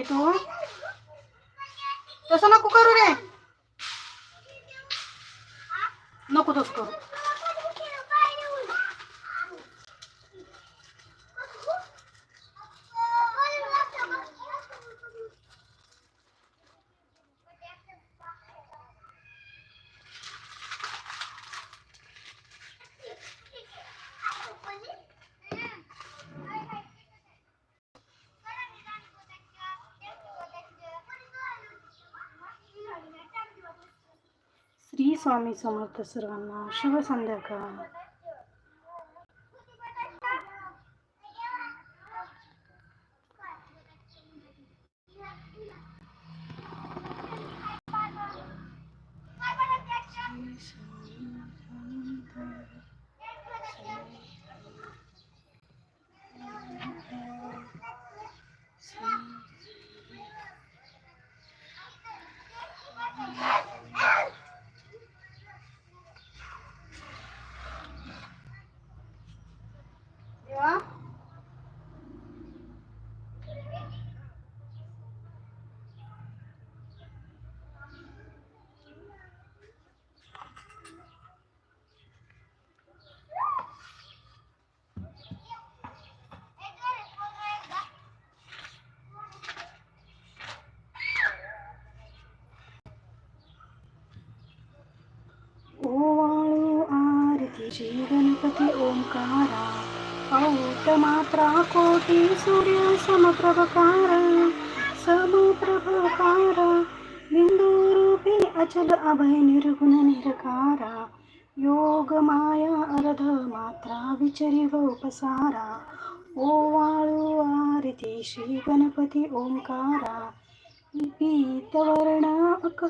ए तसं नको करू रे नको तसं करू श्री स्वामी समर्थ सर्वांना शुभ संध्याकाळ देवा ओवाळू आरतीची गणपती ओंकारा. औत मात्रा कोटी सूर्य समप्रभकार समप्रभकार. बिंदू रूपी अचल अभय निर्गुण निरकारा. योग माया अर्ध मात्रा विचरी व उपसारा ओवाळू आरती श्री गणपती ओंकारा. पीतवर्ण अक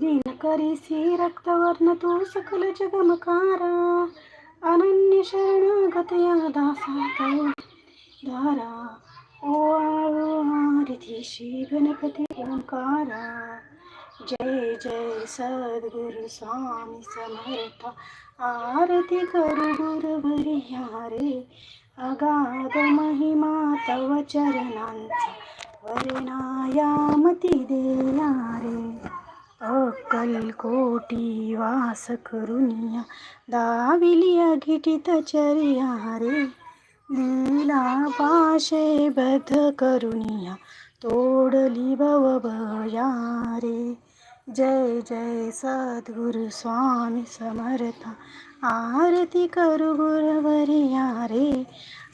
दिनकरीसी रक्तवर्ण तू सकल जगमकारा. अनन्य शरणागतया दासा धारा ओ आरती श्री गणपती ओंकारा। जय जय सद्गुरु स्वामी समर्थ आरती करू गुरुवरी रे अगाध महिमा तव चरणांचा वर्णायामती देया रे अक्कलकोटी वास करुनिया दाविली अघिटित चरिया रे. लीला पाशे बद्ध करुनिया तोडली भवभया रे. जय जय सद्गुरु स्वामी समर्थ आरती करू गुरवरिया रे.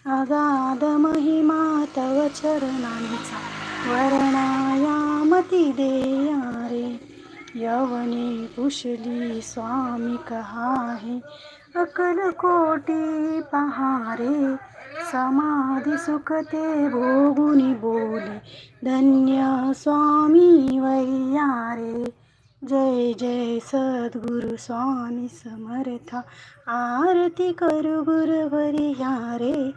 अगाध महिमा तव चरणांचा वर्णायामती देया रे. यवनी कुशली स्वामी कहाहे अकल कोटी पहारे समाधि सुखते भोगुनी बोली धन्य स्वामी वैयारे। जय जय सद्गुरु स्वामी समर्था आरती करू गुरुवरिया रे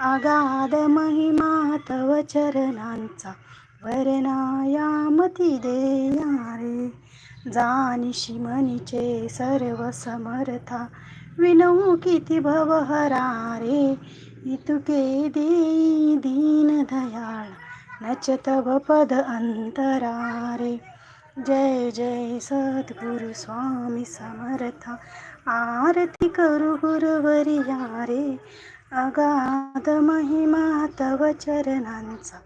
अगाध महिमा तव चरणांचा वर्णायामती देया रे जानिशी मनीचे सर्व समर्था. विनऊ किती भवहरा रे इतुके देई दीन दयाळ नचत पद अंतरा रे जय जय सद्गुरु स्वामी समर्था. आरती करू गुरुवरिया रे अगाध महिमा तव चरणांचा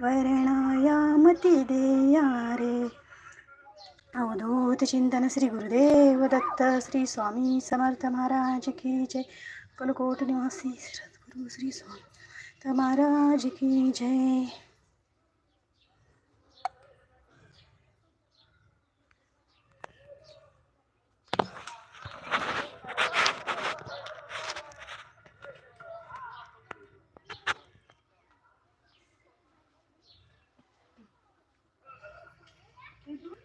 वर्णायामती देया रे अवधूत चिंतन श्री गुरुदेव दत्त श्री स्वामी समर्थ महाराज की जय कलकोट निवासी सद्गुरु श्री स्वामी महाराज की जय स्वामी चिंतन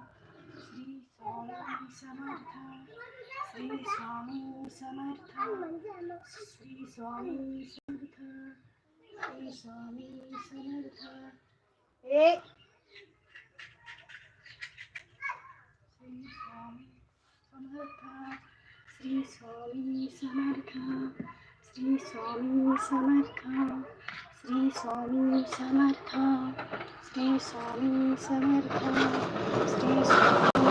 श्री स्वामी समर्थ श्री स्वामी समर्थ श्री स्वामी समर्थ ए श्री स्वामी समर्थ श्री स्वामी समर्थ श्री स्वामी समर्थ श्री स्वामी समर्थ श्री स्वामी समर्थ श्री स्वामी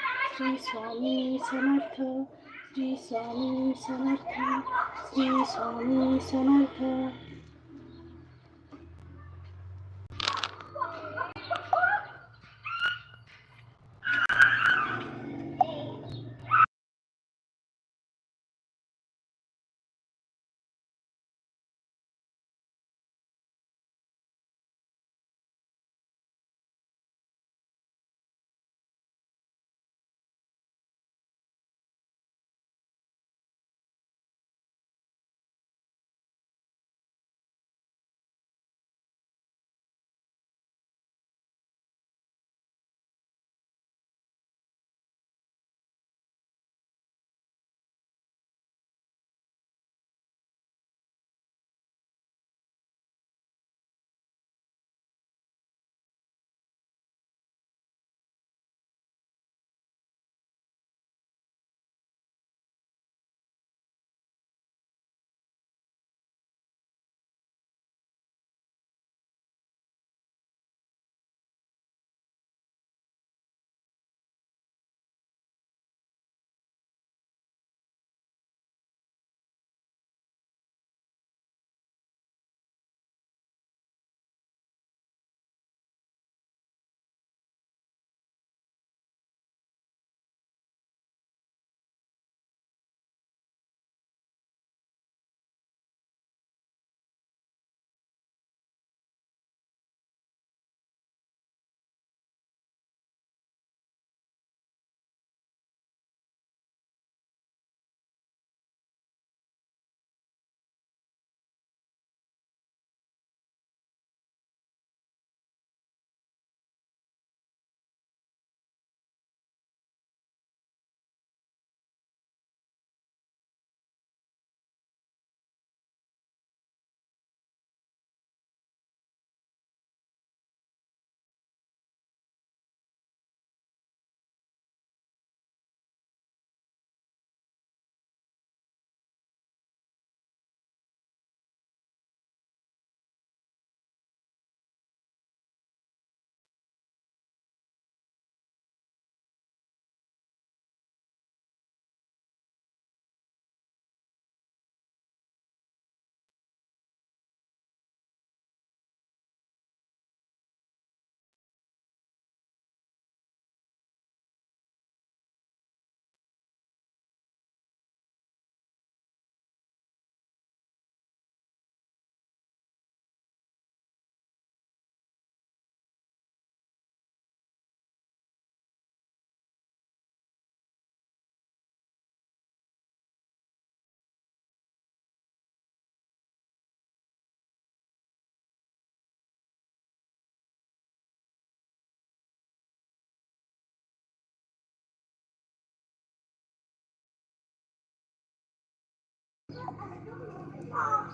श्री स्वामी समर्थ श्री स्वामी समर्थ श्री स्वामी समर्थ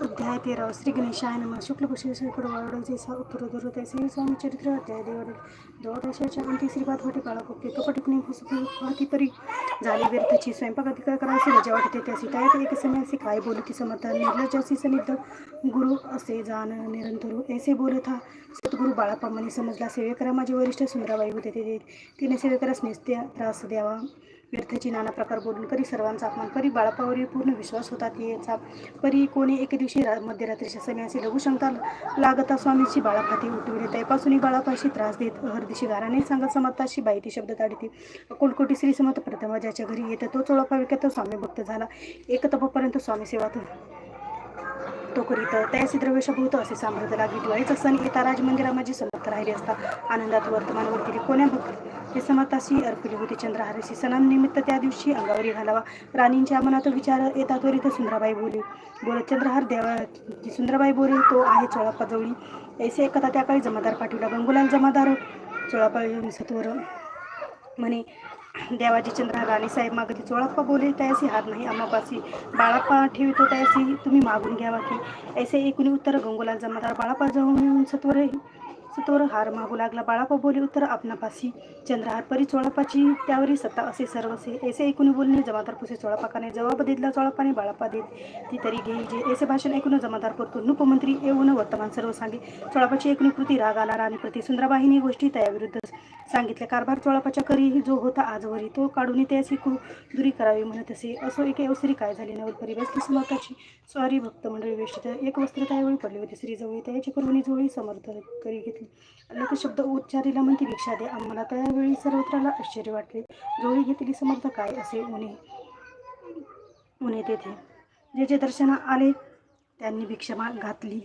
अध्याय तेरा श्री गणेशाय नम. शुक्ल पक्षेश्वर सा उत्तर दुर श्री स्वामी चरित्र अध्याय देवड द्वादशाच्या अंती श्रीपाद वाटे काळा कोपते कपटिपणे फुसफुहाती परी झाली व्यर्थची स्वयंपाक अधिकार करायचे रजा वाटते त्यासी काय एक समयासी काय बोलती समर्थ निर्लजासी सनिध गुरु असे जाण निरंतर हो. ऐसे बोलत हा सद्गुरु बाळाप्रमाणे समजला. सेवेकरा माझे वरिष्ठ सुंदराबाई होते. ते तिने सेवेकरास नेसत्या त्रास द्यावा. व्यर्थची नाना प्रकार बोलून करी सर्वांचा अपमान करी बाळापावरील पूर्ण विश्वास होता याचा. परी कोणी एके दिवशी रा मध्यरात्रीच्या लघु लघुशंका लागता स्वामीची बाळापाती उठविले त्यापासूनही बाळापाशी त्रास देत हरदिशी गाराने सांगत समर्थाशी बाईती शब्द ताडीती. अकोलकोटी श्री समर्थ प्रथमा ज्याच्या घरी येतं तो चोळापा विकत स्वामी भक्त झाला. एक तपापर्यंत स्वामी सेवातून तो करीत त्यासी द्रव्यशभूत असे साम्राज्य लागली दिवाळीचा सण येता राजमंदिरामध्ये समर्थ राहिले असता. आनंदात वर्तमान वरती कोण्या भक्त हे समर्थाशी अर्पिली होती? चंद्रहारसी सणानिमित्त त्या दिवशी अंगावरी घालावा. राणींच्या मनात विचार येता त्वरित सुंदराबाई बोले बोलत चंद्रहार देवा सुंदराबाई बोले तो आहे चोळा पजवळी ऐसे एकदा त्या काळी जमादार पाठवला गंगुलाल जमादार चोळाप्पा सत्वर. म्हणे देवाजी चंद्र राणीसाहेब मागती चोळाप्पा बोले त्यासी हात नाही आम्हापासी बाळाप्पा ठेवितो त्यासी तुम्ही मागून घ्यावा की ऐसे एकूणी उत्तर गंगोलाल जमादार बाळाप्पा जाऊन सत्वर तोर हार मागू लागला बाळापा बोले उत्तर आपणापासी चंद्रहार परी चोळापाची त्यावरी सत्ता असे सर्वसे ऐसे ऐकून बोलणे जमादार पुसे चोळापाकाने जवाब दिला चोळापाने बाळापा देत. ती तरी घेई जे ऐसे भाषण ऐकून जमादार परतून. नुपमंत्री येऊन वर्तमान सर्व सांगे. चोळापाची एकूण कृती राग आला आणि प्रति सुंदराबाईनी गोष्टी त्याविरुद्ध सांगितले कारभार चोळापाच्या करी जो होता आजवरी तो काढून त्याची कु दुरी करावी म्हणत असे. असो एके अवसरी काय झाली नवल परी बसली समर्थाची स्वारी भक्त मंडळी वेष्टित एक वस्त्र त्यावेळी पडले होते. श्रीजवळी त्याची करुणी जोळी समर्थ करी घेतली. लोकशब्द उच्चारीला म्हणते भिक्षा दे. आम्हाला त्यावेळी सर्वत्राला आश्चर्य वाटले. जोळी घेतली समर्थ काय असे उणे उणे तेथे. जे जे दर्शना आले त्यांनी भिक्षा घातली.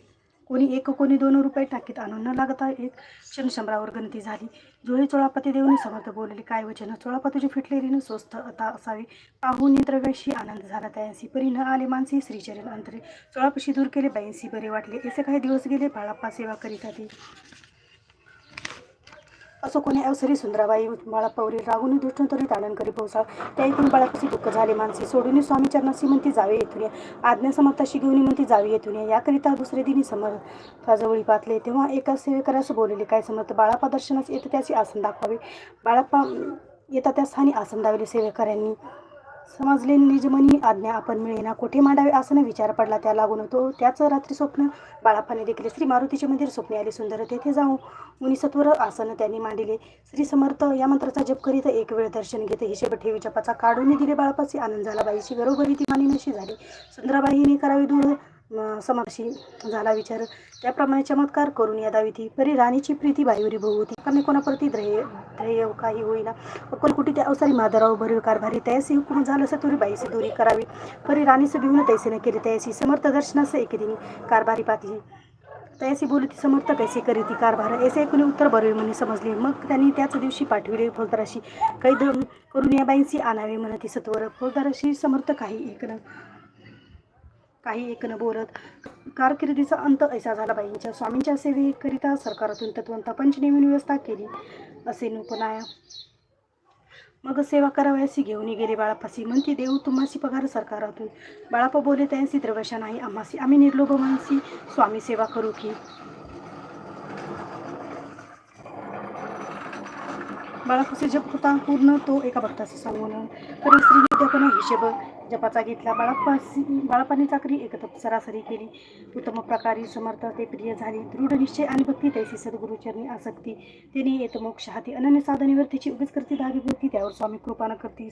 कोणी एक कोणी दोन रुपये टाकीत आणून न लागता एक क्षणशंभरावर गणती झाली. जोळी चोळापती देऊन समर्थ बोलले काय वचन? चोळापतीची फिटलेली न स्वस्त आता असावी. पाहून द्रव्याशी आनंद झाला. त्याशी परी न आले मानसी श्रीचरण अंतरे. चोळापशी दूर केले बाईंशी बरे वाटले. असे काही दिवस गेले बाळाप्पा सेवा करीत ते असो कोणी अवसरी सुंदराबाई बाळापावरी रागून दुष्टून तरी ताडण करी पोहोचा त्या ऐकून बाळापाशी दुःख झाले माणसे सोडून स्वामी चरणाशी म्हणती जावे येथून या. आज्ञा समर्थाशी घेऊन म्हणती जावे येथून याकरिता दुसरे दिनी समर्थाजवळी पातले तेव्हा एका सेवेकरास बोलले काय समर्थ? बाळापा दर्शनास येतं त्याची आसन दाखवावे. बाळापा येता त्या स्थानी आसन दावले सेवेकऱ्यांनी. समजले निजमनी आज्ञा आपण मिळेना. कोठे मांडावे असं विचार पडला त्या लागून होतो. त्याच रात्री स्वप्न बाळापाने देखील श्री मारुतीचे मंदिर स्वप्ने आले सुंदर तेथे जाऊ मुनिसत्वर आसन त्यांनी मांडिले. श्री समर्थ या मंत्राचा जप करीत एक वेळ दर्शन घेत हिशेब ठेवी जपाचा काढून दिले बाळापाची आनंद झाला बाईची घरोघरी ती मानिनशी झाली. सुंदराबाईने करावी दूर समाशी झाला विचार. त्याप्रमाणे चमत्कार करून या दावी परी राणीची प्रीती बाईवरी भाऊ होती. कमी कोणाप्रती ध्येय ध्येय हो काही होईना. अक्कलकुटी त्या अवसारी माधवराव भरीव कारभारी तयासी हुकूम झालं असं तुरी बाईसी दुरी करावी. परी राणीचं भिवून तैसे न केले. तयासी समर्थ दर्शनास एकेदिनी कारभारी पातली तयासी बोलती समर्थ कैसे करी ती कारभार? ऐसे ऐकून उत्तर बरवे म्हणे समजले. मग त्यांनी त्याच दिवशी पाठविले फौजदाराशी. कैद करून या बाईंशी आणावे म्हणती सत्वर. फौजदाराशी समर्थ काही ऐकणं काही एक न बोलत. कारकिर्दीचा अंत ऐसा झाला बाईंच्या स्वामींच्या सेवेकरिता सरकारातून तत्वंत पंचनेमी व्यवस्था केली असे नुपनाया. मग सेवा करावयासी घेऊन गेले बाळापासी. म्हणती देऊ तुम्हासी पगार सरकारातून. बाळापा बोले त्यांसी द्रवशा नाही. आम्हासी आम्ही निर्लोभ मानसी स्वामी सेवा करू की. बाळापासी जप होता. पूर्ण तो एका भक्ताशी सांगून तर स्त्री विद्यापना हिशेब जपाचा घेतला बाळापासी बाळापाने चाकरी एकत सरासरी केली. उत्तम प्रकारे समर्थ ते प्रिय झाली. दृढ निश्चय आणि भक्ती तैसी सद्गुरुचरणी आसक्ती. तिने येत मोक्ष हाती अनन्य साधनेवर तिची उगीच करती धागी होती त्यावर स्वामी कृपानं करती.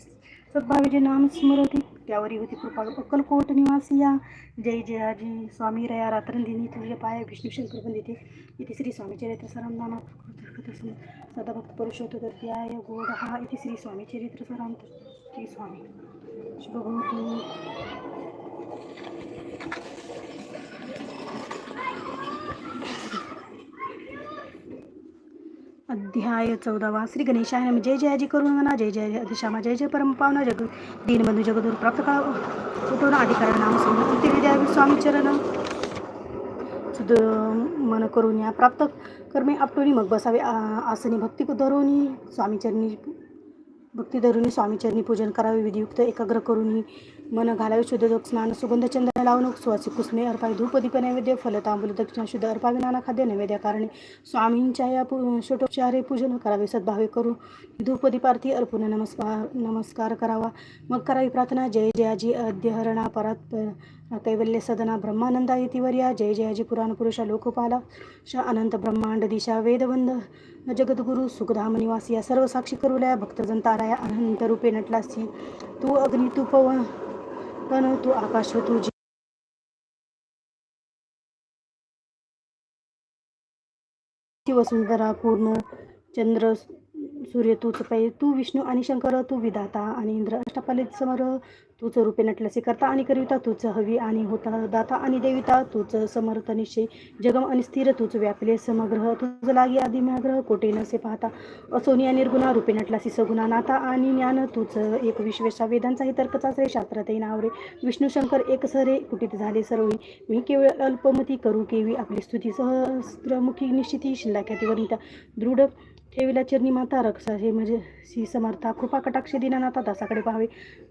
सद्भावे जे नाम स्मरती त्यावरही होती कृपाळू अक्कलकोट निवासी या. जय जयाजी स्वामी रया रात्रंदिनी तुझे पाय विष्णू शंकर बंदिते. इथे श्री स्वामी चरित्र सराम नामा सदाभक्त पुरुषोत्तर्त्याय गोड हा इथे श्री स्वामी चरित्र सराम श्री स्वामी. अध्याय चौदावा. श्री गणेशाय नम. जय जयाजी म्हणा जय जय अधिशामा जय जय परमपावना. जग दीनबंधू जगदूर प्राप्त काळ उठवून अधिकार नाम समृद्धी द्यावी स्वामी चरण. सुद मन करून या प्राप्त कर्मे आपटोनी. मग बसावे आसनी भक्ती धरुनी. स्वामीचरणी भक्ती धरुनी स्वामीचरणी पूजन करावे विधियुक्त एकाग्र करूनही मन घालावे शुद्ध स्नान सुगंध चंदन लावणूक सुवासी कुसमे अर्पाय धूपदीप नैवेद्य फल तांबूल दक्षिणा शुद्ध अर्पावे नाना खाद्य नैवेद्य कारणे स्वामींच्या या पू षोडोपचारे पूजन करावे सद्भावे करू. धूपदीपार्थी अर्पून नमस्कार नमस्कार करावा. मग करावी प्रार्थना. जय जयाजी अध्यहरणा परात कैवल्य सदना ब्रह्मानंदा यतिवर्या जय जयाजी पुराण पुरुषा लोकपाला। श अनंत ब्रह्मांड दिशा वेदवंद जगद्गुरु सुखधाम निवासी या सर्व साक्षी करुल्या भक्तजन ताराया अनंत रूपे नटलासी। तू अग्नी तू पवन पण तू आकाश तू जी वसुंधरा पूर्ण चंद्र सूर्य तूच पै तू विष्णू आणि शंकर तू विधाता आणि इंद्र. अष्टपालित समर तूच रूपे नटलसी करता आणि करिता तूच हवी आणि होता दाता आणि देविता तूच समर्थ निश्चय. जगम आणि स्थिर तूच व्यापले समग्रह. तुझ लागी आदि ग्रह कोटे नसे पाहता. असोनिया निर्गुणा रूपे नटलासी सगुणा नाता आणि ज्ञान. तूच एक विश्वेशा वेदांचाही तर्कचाच रे शास्त्रातही नाव रे. विष्णू शंकर एक सरे कुटीत झाले सर्वी मी केवळ अल्पमती करू केवी आपली स्तुती. सहस्त्रमुखी निश्चिती शिल्लाख्याती वनिता. दृढ ठेवीला चरणी माता रक्षा हे म्हणजे सी समर्था कृपा कटाक्ष दिनानाथा दासाकडे पाहावे.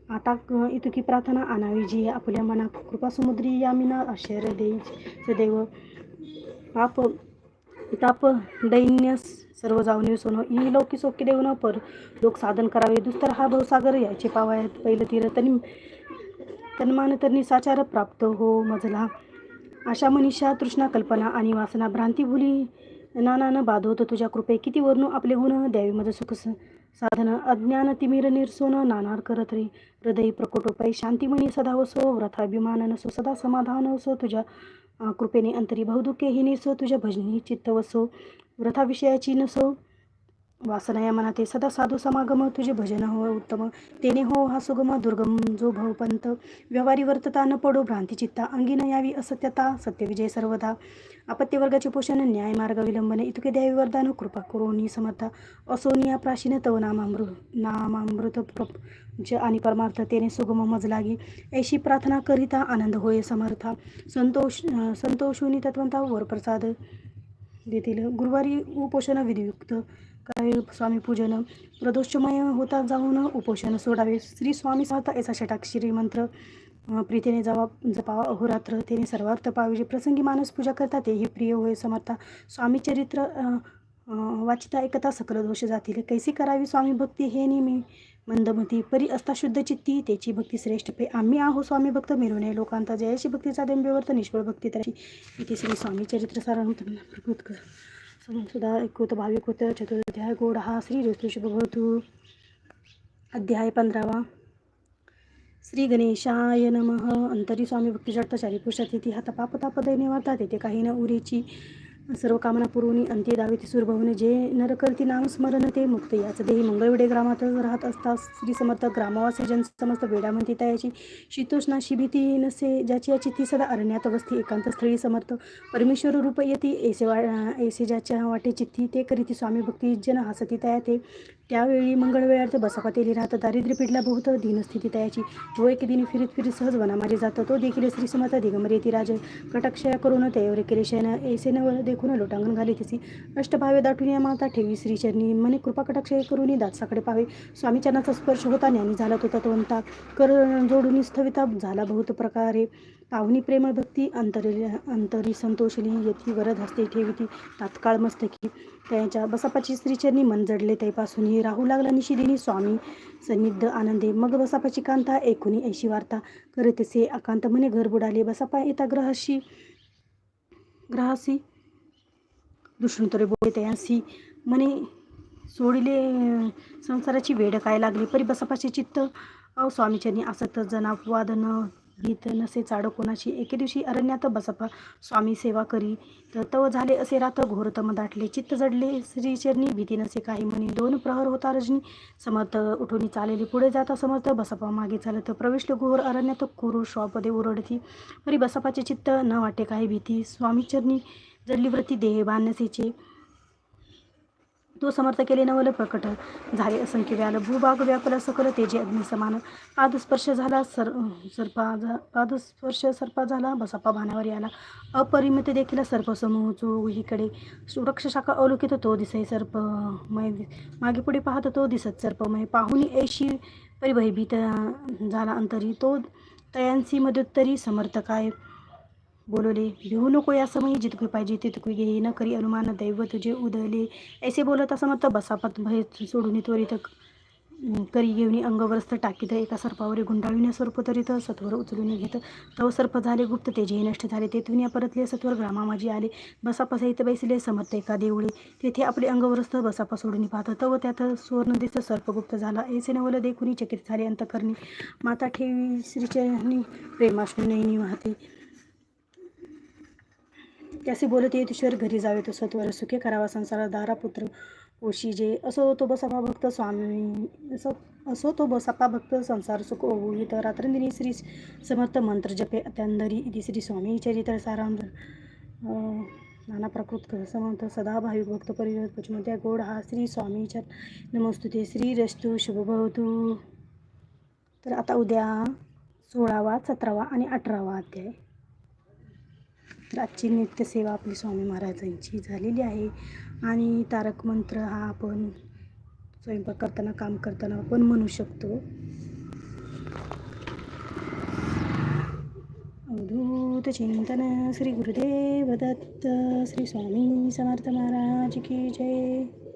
आता क- इतुकी प्रार्थना आणावी जी आपल्या मना कृपा समुद्री यामिना आश्चर्य देई सदैव पाप ताप दैन्य सर्व जाऊन सोनो. ई लौकी सोके देऊन पर. लोक साधन करावे. दुस्तर हा भवसागर याचे पावायत. पहिलं तीर तनी तन्मान तर्नी साचार प्राप्त हो मजला. अशा मनीषा तृष्णा कल्पना आणि वासना. भ्रांती भुली नानानं होतं तुझ्या कृपे किती वर्णू आपले होणं द्यावी मज सुख साधन. अज्ञान तिमिर निरसोन नानार करत रे. हृदय प्रकोटोपाई शांतिमणी सदा वसो. व्रथाभिमान नसो. सदा समाधान असो तुझ्या कृपेने अंतरी बहुदुःखे ही निसो. तुझ्या भजनी चित्त वसो. व्रथाविषयाची नसो. वासना या मनाते सदा साधू समागम तुझे भजन हो उत्तम. तेने हो हा सुगम दुर्गम जो भवपंत व्यवहारी वर्तता न पडो भ्रांती चित्ता. अंगी न यावी असत्यता सत्यविजय सर्वदा. अपत्यवर्गाचे पोषण न्याय मार्ग विलंबने इतके द्यावी वरदान कृपा करोनी समर्था असोनिया प्राचीन तव नामामृत नामामृत प्रपंच आणि परमार्थ. तेने सुगम मज लागी ऐशी प्रार्थना करिता आनंद होय समर्था. संतोष संतोषुनी तत्वंता वरप्रसाद देतील. गुरुवारी उपोषण विधियुक्त. करावे स्वामी पूजन? प्रदोषमय होता जाऊन उपोषण सोडावे. श्री स्वामी समर्थ याचा षटाक श्रीमंत्र प्रीतीने जावा जपावा अहोरात्र तेने सर्वार्थ पावे. जे प्रसंगी माणूस पूजा करता तेही प्रिय होय समर्था. स्वामी चरित्र वाचिता एकता सकल दोष जातील. कैसी करावी स्वामी भक्ती? हे नेहमी मंदमती परी असता शुद्ध चित्ती त्याची भक्ती श्रेष्ठ पे. आम्ही आहो स्वामी भक्त मिळवणे लोकांत जयाशी भक्तीचा देंबेवर्त निष्फळ भक्ती त्याची इथे श्री स्वामी चरित्र सारण प्रकृत सुधा एकूत भाविकोत चतुर्ध्याय गोड हा श्री ऋतुशुभ भवतु। अध्याय पंधरावा। श्री गणेशाय नमः। अंतरी स्वामी भक्तिजटचारी पुरुषात येथे हा तपापतापदय निवारतात वार्ता काही न उरीची सर्व कामना पुरवणी अंत्य दावे ती सुरभवने जे नर करती नाम स्मरण ते मुक्त. याचं देही मंगळवेडे ग्रामात राहत असता श्री समर्थ ग्रामवासी जन समस्त वेडा म्हणती त्याची. शीतोष्णा शिभीती नसे ज्याची याची ती सदा अरण्यात वस्ती एकांत स्थळी समर्थ. परमेश्वर रूप येती एसे वा ऐसे ज्याच्या वाटे चित्ती ते करीती स्वामी भक्ती जन हसती तया ते त्यावेळी मंगळवेळार्थ बसापा तेली राहत दारिद्र्य पिढला बहुत दीनस्थिती तयाची. तो एक दिनी फिरीत फिरीत सहज वनामारी जातो. तो देखील श्री समर्थ दिगंबर येती राज. कटाक्षया करून त्यावर केले शयन. ऐसे नव देखून लोटांगण घाली तिची. अष्टभावे दाटून या माता ठेवी श्रीचरणी मने कृपा कटाक्षय करून दातसाकडे पावे स्वामीचरणाचा स्पर्श होता ज्ञानी झाला तो तत्वंता कर जोडून स्थविता झाला बहुत प्रकारे. पाहुणी प्रेमळ भक्ती अंतरी अंतरी संतोषली येती वरद हस्ते ठेविती. तात्काळ मस्तकी. त्यांच्या बसापाची स्त्रीचरणी मन जडले त्यापासून. राहू लागला निशिदिनी स्वामी. सन्निध आनंदे. मग बसापाची कांता एकुणी ऐशी वार्ता. करतसे अकांत मने घर बुडाले. बसापा येता ग्रहाशी ग्रहासी दुष्णुतरे बोळे तयांसी म्हणे सोडिले संसाराची वेड काय लागली? परी बसपाचे चित्त. अहो स्वामीचरणी असत जनापवाद न भीत नसे चाड कोणाची? एके दिवशी अरण्यात बसपा. स्वामी सेवा करी. तर तव झाले असे रात घोरतम दाटले. चित्त जडले श्रीचरणी भीती नसे काही म्हणे. दोन प्रहर होता रजनी. समर्थ उठून चालेली. पुढे जाता समर्थ बसपा. मागे चालत प्रविष्ट घोर अरण्यात कुरु श्वापदे ओरडती. परी बसपाचे चित्त न वाटे काही भीती. स्वामीचरणी जडली देह बांधसेचे तो समर्थ केले नवल प्रकट झाले. असंख्य व्याल भूभाग व्यापला सकल तेजे अग्निसमान पादस्पर्श झाला सर सर्पा झा- पादस्पर्श सर्पा झाला बसापा भानावर याला. अपरिमित देखील सर्प समूह चोहीकडे. वृक्ष शाखा अवलोकित तो दिसे सर्पमय मागे पुढे पाहत तो दिसत सर्पमय पाहुणी ऐशी परिभयभीत झाला अंतरी. तो तयांसी मदोत्तरी समर्थ काय बोलवले भिवू नको या समयी जितके पाहिजे तितके घे. न करी अनुमान दैव तुझे उदयले ऐसे बोलत असमत बसापत भय सोडून त्वरित करी घेऊन अंगवरस्त टाकीत. एका सर्पावर गुंडाळून सर्प तरीत सत्वर उचलून घेत. तव सर्प झाले गुप्त तेजे नष्ट झाले तेथून या परतले सत्वर ग्रामामाजी आले. बसापा बैसले समर्थ एका देवळे तेथे आपले अंगवरस्त बसापा सोडून पाहत तव त्यात सुवर्णदिस्त सर्प गुप्त झाला. ऐसे नवल देखुनी चकित झाले अंतकरणी. माता ठेवी श्रीचरणी प्रेमाश्रू नयनी वाहते. त्यासे बोलत येत ईश्वर घरी जावे तो सत्वर सुखे करावा संसार दारा पुत्र ओशी जे. असो तो बसपा भक्त स्वामी असो असो तो बसपा भक्त संसार सुख ओवित रात्रंदिनी श्री समर्थ मंत्र जपे अत्यंदरी इति श्री स्वामी चरित्र सारांध नाना प्रकृत समंत सदा भाविक भक्त परिवत पचमत्या गोड हा श्री स्वामीच्या नमस्तुते श्री रस्तु शुभभवतू तर आता उद्या सोळावा सतरावा आणि अठरावा अध्याय. तर आजची नित्यसेवा आपली स्वामी महाराजांची झालेली आहे. आणि तारक मंत्र हा आपण स्वयंपाक करताना काम करताना आपण म्हणू शकतो. अवधूत चिंतन श्री गुरुदेव दत्त श्री स्वामी समर्थ महाराज की जय.